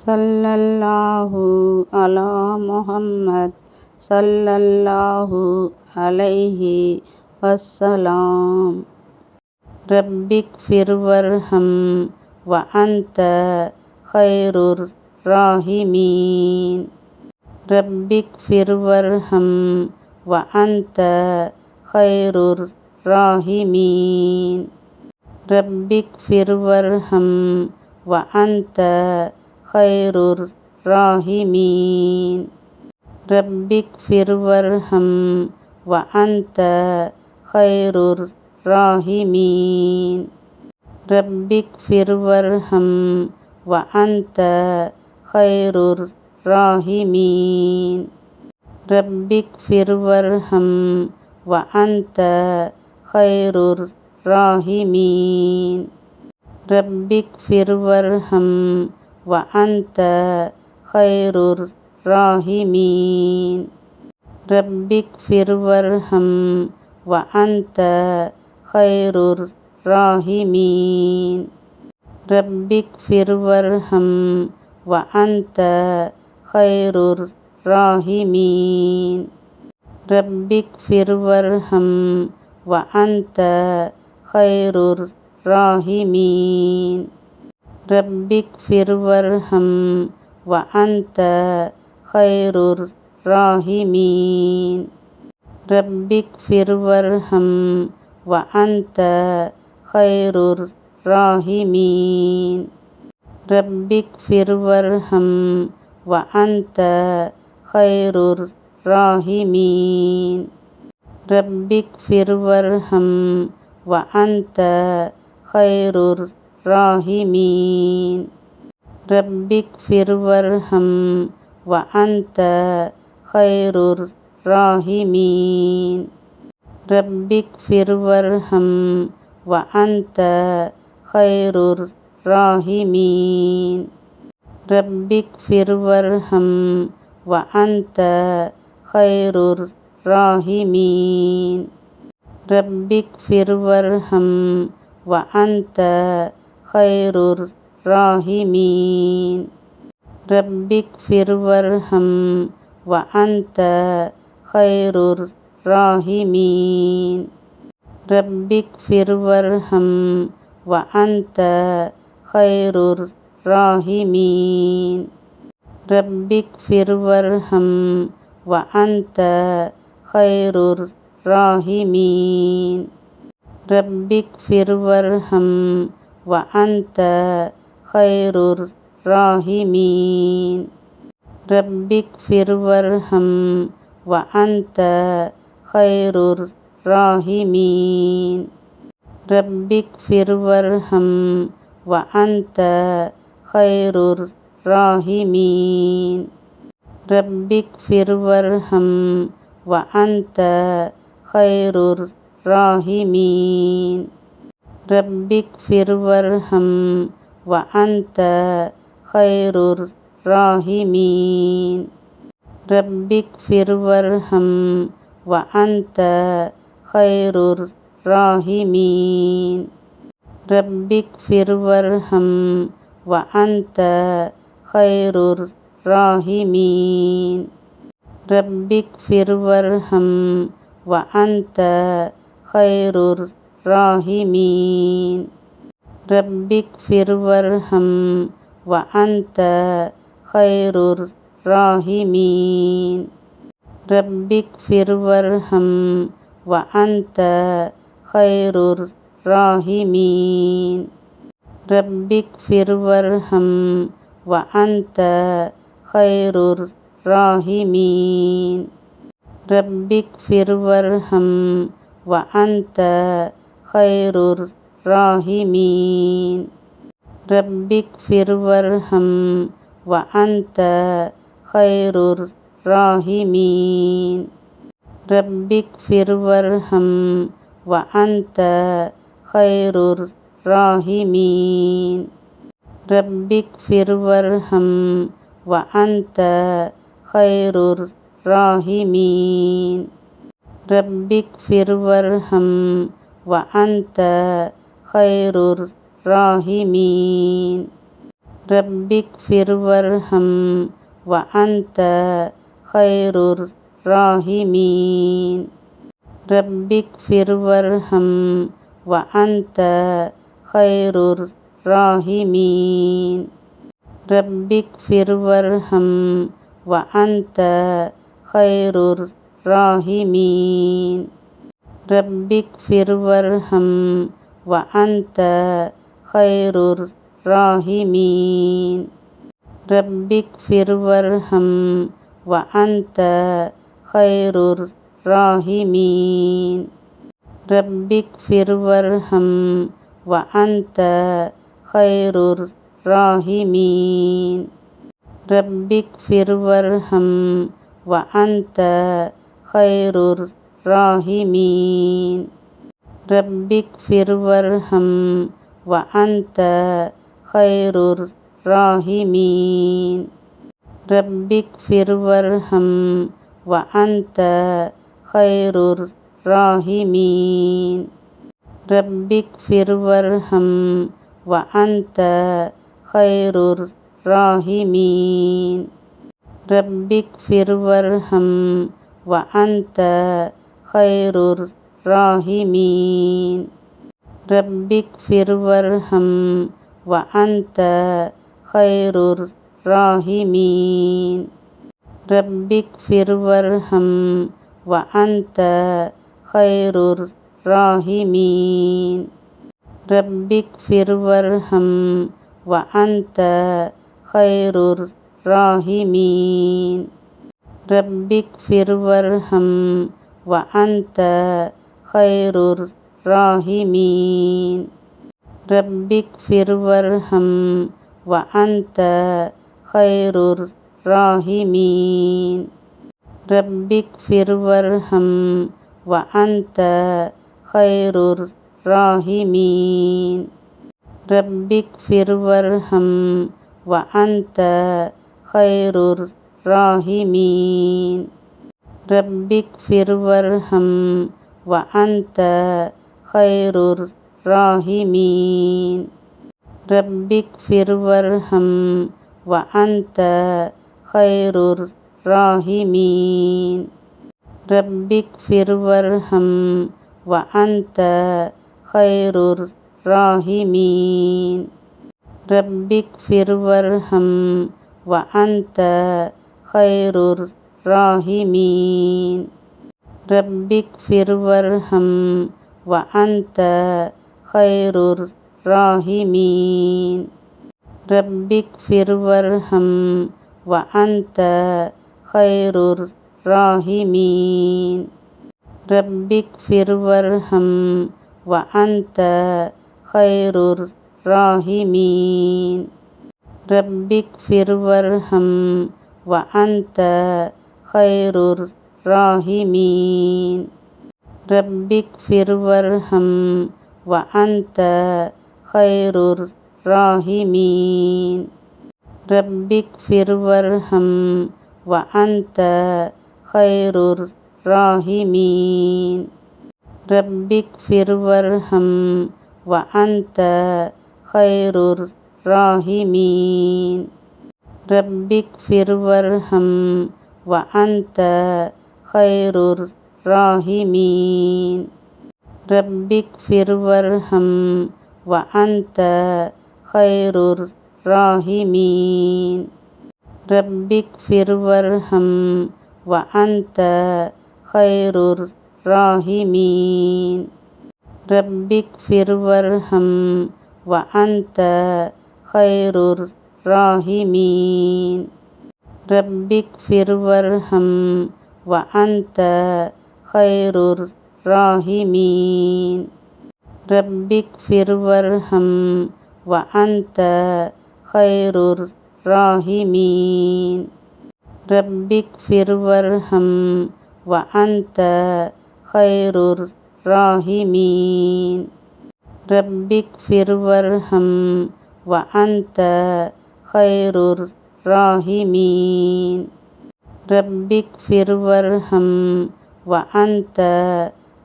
சல்லல்லாஹு அலா முஹம்மத் சல்லல்லாஹு அலைஹி வசலாம் ரப்பிக் ஃபிர்வர்ஹம் வ அந்த ஹைருர் ராஹிமீன். ரப்பிக் ஃபிர்வர்ஹம் வ அந்த ஹைருர் ராஹிமீன். ரப்பிக் ஃபிர்வர்ஹம் வ அந்த ஹைருர் ராஹிமீன் ரப்பிக் ஃபிர்வர்ஹம் வ அன்த ஹைருர் ராஹிமீன் ரப்பிக் ஃபிர்வர்ஹம் வ அன்த ஹைருர் ராஹிமீன் ரப்பிக் ஃபிர்வர்ஹம் வ அன்த ஹைருர் ராஹிமீன் ரப்பிக் ஃபிர்வர்ஹம் வ அன்த ஹைருர் ராஹிமீன் ரப்பிக் ஃபிர்வர்ஹம் வ அன்த ஹைருர் ராஹிமீன் ரப்பிக் ஃபிர்வர்ஹம் வ அன்த ஹைருர் ராஹிமீன் ரப்பிக் ஃபிர்வர்ஹம் வ அன்த ஹைருர் ராஹிமீன் ரப்பிக் ஃபிர்வர்ஹம் வ அன்த ஹைருர் ராஹிமீன் ரப்பிக் ஃபிர்வர்ஹம் வ அன்த ஹைருர் ராஹிமீன் ரப்பிக் ஃபிர்வர்ஹம் வ அன்த ஹைருர் ராஹிமீன் ரப்பிக் ஃபிர்வர்ஹம் வ அன்த ஹைருர் ராஹிமீன். ரப்பிக் ஃபிர்வர்ஹம் வ அன்த ஹைருர் ராஹிமீன். ரப்பிக் ஃபிர்வர்ஹம் வ அன்த ஹைருர் ராஹிமீன். ரப்பிக் ஃபிர்வர்ஹம் வ அன்த ஹைருர் ராஹிமீன். ரப்பிக் ஃபிர்வர்ஹம் வ அன்த ஹைருர் ராஹிமீன் ரப்பிக் ஃபிர்வர்ஹம் வ அன்த ஹைருர் ராஹிமீன் ரப்பிக் ஃபிர்வர்ஹம் வ அன்த ஹைருர் ராஹிமீன் ரப்பிக் ஃபிர்வர்ஹம் வ அன்த ஹைருர் ராஹிமீன் ரப்பிக் ஃபிர்வர்ஹம் வ அன்த ஹைருர் ராஹிமீன் ரப்பிக் ஃபிர்வர்ஹம் வ அன்த ஹைருர் ராஹிமீன் ரப்பிக் ஃபிர்வர்ஹம் வ அன்த ஹைருர் ராஹிமீன் ரப்பிக் ஃபிர்வர்ஹம் வ அன்த ஹைருர் ராஹிமீன் ரப்பிக் ஃபிர்வர்ஹம் வ அன்த ஹைருர் ராஹிமீன் ரப்பிக் ஃபிர்வர்ஹம் வ அன்த ஹைருர் ராஹிமீன் ரப்பிக் ஃபிர்வர்ஹம் வ அன்த ஹைருர் ராஹிமீன் ரப்பிக் ஃபிர்வர்ஹம் வ அன்த ஹைருர் ராஹிமீன். ரப்பிக் ஃபிர்வர்ஹம் வ அன்த ஹைருர் ராஹிமீன். ரப்பிக் ஃபிர்வர்ஹம் வ அன்த ஹைருர் ராஹிமீன். ரப்பிக் ஃபிர்வர்ஹம் வ அன்த ஹைருர் ராஹிமீன். ரப்பிக் ஃபிர்வர்ஹம் வ அன்த ஹைருர் ராஹிமீன் ரப்பிக் ஃபிர்வர்ஹம் வ அன்த ஹைருர் ராஹிமீன் ரப்பிக் ஃபிர்வர்ஹம் வ அன்த ஹைருர் ராஹிமீன் ரப்பிக் ஃபிர்வர்ஹம் வ அன்த ஹைருர் ராஹிமீன் ரப்பிக் ஃபிர்வர்ஹம் وأنت خير الراحمين رب اغفر وارحم وأنت خير الراحمين رب اغفر وارحم وأنت خير الراحمين رب اغفر وارحم وأنت خير الراحمين رب اغفر وارحم وأنت خير الراحمين. رب اغفر وارحم وأنت خير الراحمين. رب اغفر وارحم وأنت خير الراحمين. رب اغفر وارحم وأنت خير الراحمين رب اغفر وارحم وأنت خير الراحمين. رب اغفر وارحم وأنت خير الراحمين. رب اغفر وارحم وأنت خير الراحمين. رب اغفر وارحم وأنت ஹைருர் ராஹிமீன் ரப்பிக் ஃபிர்வர்ஹம் வ அந்த ஹைருர் ராஹிமீன் ரப்பிக் ஃபிர்வர்ஹம் வ அந்த ஹைருர் ராஹிமீன் ரப்பிக் ஃபிர்வர்ஹம் வ அந்த ஹைருர் ராஹிமீன் ரப்பிக் ஃபிர்வர்ஹம் وأنت خير الراحمين رب اغفر وارحم وأنت خير الراحمين رب اغفر وارحم وأنت خير الراحمين رب اغفر وارحم وأنت خير الراحمين رب اغفر وارحم وأنت خير الراحمين. رب اغفر وارحم وأنت خير الراحمين. رب اغفر وارحم وأنت خير الراحمين. رب اغفر وارحم وأنت خير الراحمين ராஹிமீன். ரப்பிக் ஃபிர்வர்ஹம் வ அந்த ஹைருர் ராஹிமீன். ரப்பிக் ஃபிர்வர்ஹம் வ அந்த ஹைருர் ராஹிமீன். ரப்பிக் ஃபிர்வர்ஹம் வ அந்த ஹைருர் ராஹிமீன். ரப்பிக் ஃபிர்வர்ஹம் வ அந்த ஹைருர் ராஹிமீன் ரப்பிக் ஃபிர்வர்ஹம் வ அந்த ஹைருர் ராஹிமீன் ரப்பிக் ஃபிர்வர்ஹம் வ அந்த ஹைருர் ராஹிமீன் ரப்பிக் ஃபிர்வர்ஹம் வ அந்த ஹைருர் ராஹிமீன் ரப்பிக் ஃபிர்வர்ஹம் وأنت خير الراحمين رب اغفر وارحم وأنت خير الراحمين رب اغفر وارحم وأنت خير الراحمين رب اغفر وارحم وأنت خير الراحمين رب اغفر وارحم وأنت خير الراحمين. رب اغفر وارحم وأنت خير الراحمين. رب اغفر وارحم وأنت خير الراحمين. رب اغفر وارحم وأنت خير الراحمين ராஹிமீன். ரப்பிக் ஃபிர்வர்ஹம் வ அந்த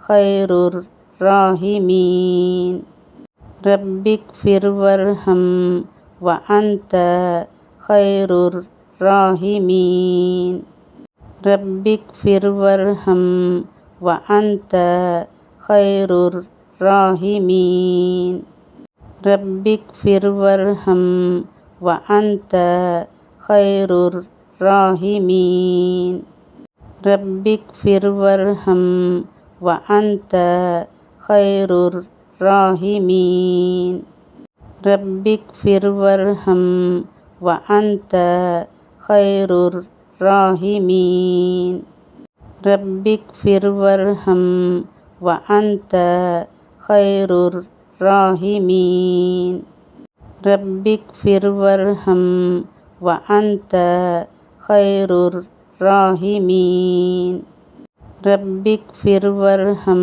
ஹைருர் ராஹிமீன். ரப்பிக் ஃபிர்வர்ஹம் வ அந்த ஹைருர் ராஹிமீன். ரப்பிக் ஃபிர்வர்ஹம் வ அந்த ஹைருர் ராஹிமீன். ரப்பிக் ஃபிர்வர்ஹம் வ அந்த ஹைருர் ராஹிமீன் ரப்பிக் ஃபிர்வர்ஹம் வ அந்த ஹைருர் ராஹிமீன் ரப்பிக் ஃபிர்வர்ஹம் வ அந்த ஹைருர் ராஹிமீன் ரப்பிக் ஃபிர்வர்ஹம் வ அந்த ஹைருர் ராஹிமீன் ரப்பிக் ஃபிர்வர்ஹம் وأنت خير الراحمين رب اغفر وارحم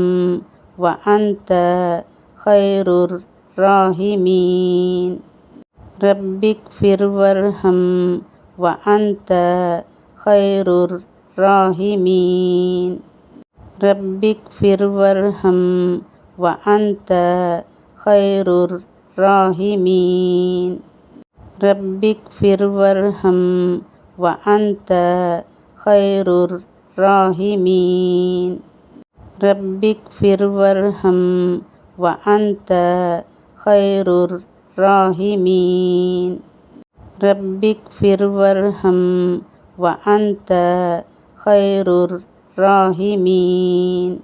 وأنت خير الراحمين رب اغفر وارحم وأنت خير الراحمين رب اغفر وارحم وأنت خير الراحمين رب اغفر وارحم وأنت خير الراحمين. رب اغفر وارحم وأنت خير الراحمين. رب اغفر وارحم وأنت خير الراحمين.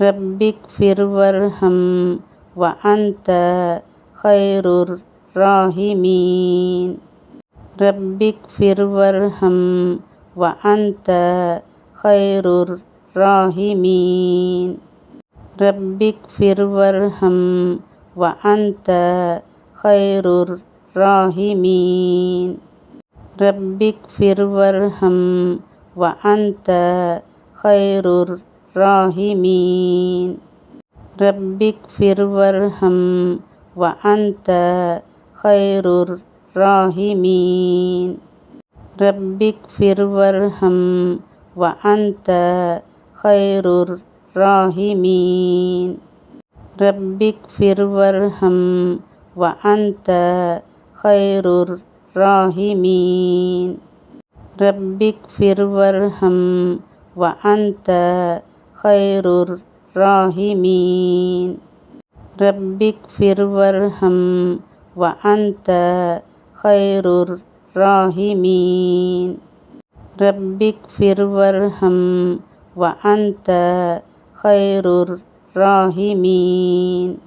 رب اغفر وارحم وأنت خير الراحمين ராஹிமீன். ரப்பிக் ஃபிர்வர்ஹம் வ அந்த ஹைருர் ராஹிமீன். ரப்பிக் ஃபிர்வர்ஹம் வ அந்த ஹைருர் ராஹிமீன். ரப்பிக் ஃபிர்வர்ஹம் வ அந்த ஹைருர் ராஹிமீன். ரப்பிக் ஃபிர்வர்ஹம் வ அந்த ஹைருர் ராஹிமீன் ரப்பிக் ஃபிர்வர்ஹம் வ அந்த ஹைருர் ராஹிமீன் ரப்பிக் ஃபிர்வர்ஹம் வ அந்த ஹைருர் ராஹிமீன் ரப்பிக் ஃபிர்வர்ஹம் வ அந்த ஹைருர் ராஹிமீன் ரப்பிக் ஃபிர்வர்ஹம் وأنت خير الراحمين رب اغفر وارحم وأنت خير الراحمين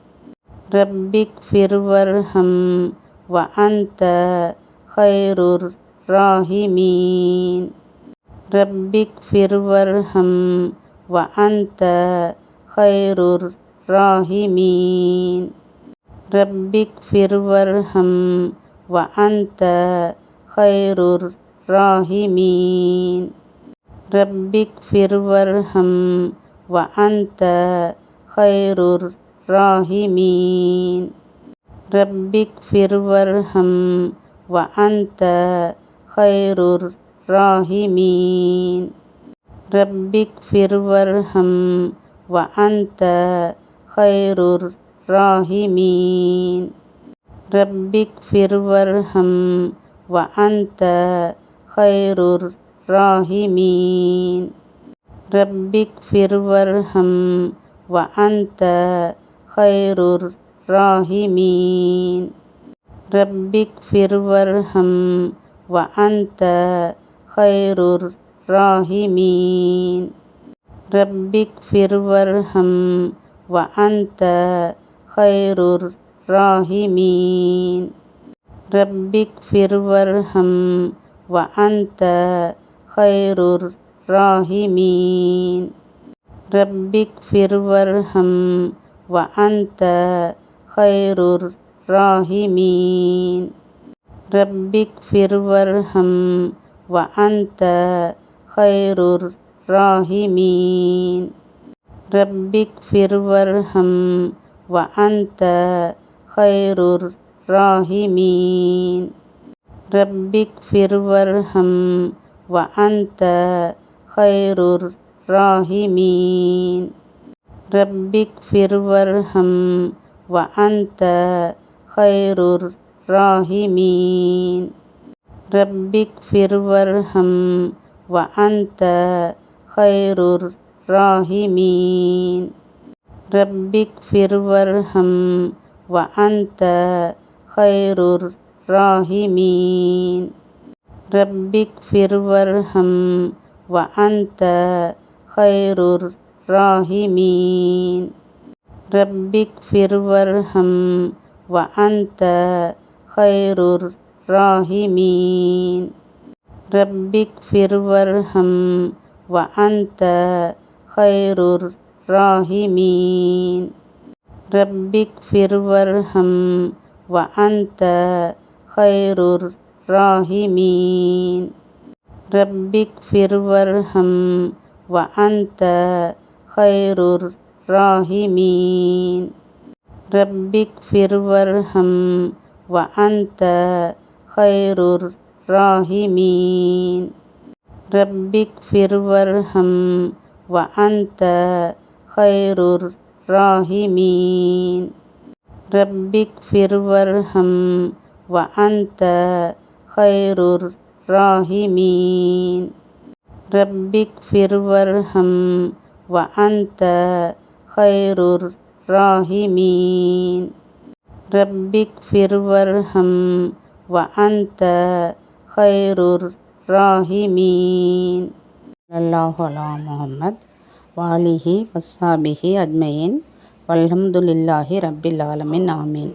رب اغفر وارحم وأنت خير الراحمين رب اغفر وارحم وأنت خير الراحمين رب اغفر وارحم وأنت خير الراحمين. رب اغفر وارحم وأنت خير الراحمين. رب اغفر وارحم وأنت خير الراحمين. رب اغفر وارحم وأنت خير الراحمين ராஹிமீன். ரப்பிக் ஃபிர்வர்ஹம் வ அந்த ஹைருர் ராஹிமீன். ரப்பிக் ஃபிர்வர்ஹம் வ அந்த ஹைருர் ராஹிமீன். ரப்பிக் ஃபிர்வர்ஹம் வ அந்த ஹைருர் ராஹிமீன். ரப்பிக் ஃபிர்வர்ஹம் வ அந்த ஹைருர் ராஹிமீன் ரப்பிக் ஃபிர்வர்ஹம் வ அந்த ஹைருர் ராஹிமீன் ரப்பிக் ஃபிர்வர்ஹம் வ அந்த ஹைருர் ராஹிமீன் ரப்பிக் ஃபிர்வர்ஹம் வ அந்த ஹைருர் ராஹிமீன் ரப்பிக் ஃபிர்வர்ஹம் وأنت خير الراحمين رب اغفر وارحم وأنت خير الراحمين رب اغفر وارحم وأنت خير الراحمين رب اغفر وارحم وأنت خير الراحمين رب اغفر وارحم وأنت خير الراحمين. رب اغفر وارحم وأنت خير الراحمين. رب اغفر وارحم وأنت خير الراحمين. رب اغفر وارحم وأنت خير الراحمين ராஹிமீன். ரப்பிக் ஃபிர்வர்ஹம் வ அந்த ஹைருர் ராஹிமீன். ரப்பிக் ஃபிர்வர்ஹம் வ அந்த ஹைருர் ராஹிமீன். ரப்பிக் ஃபிர்வர்ஹம் வ அந்த ஹைருர் ராஹிமீன். ரப்பிக் ஃபிர்வர்ஹம் வ அந்த ஹைருர் ராஹிமீன் ரப்பிக் ஃபிர்வர்ஹம் வ அந்த ஹைருர் ராஹிமீன் ரப்பிக் ஃபிர்வர்ஹம் வ அந்த ஹைருர் ராஹிமீன் ரப்பிக் ஃபிர்வர்ஹம் வ அந்த ஹைருர் ராஹிமீன் அல்லாஹ் முகமது வாலிஹி வஸ்ஸாபிஹி அஜ்மயின் வல்ஹம்துலில்லாஹி ரப்பில் ஆலமின் ஆமீன்.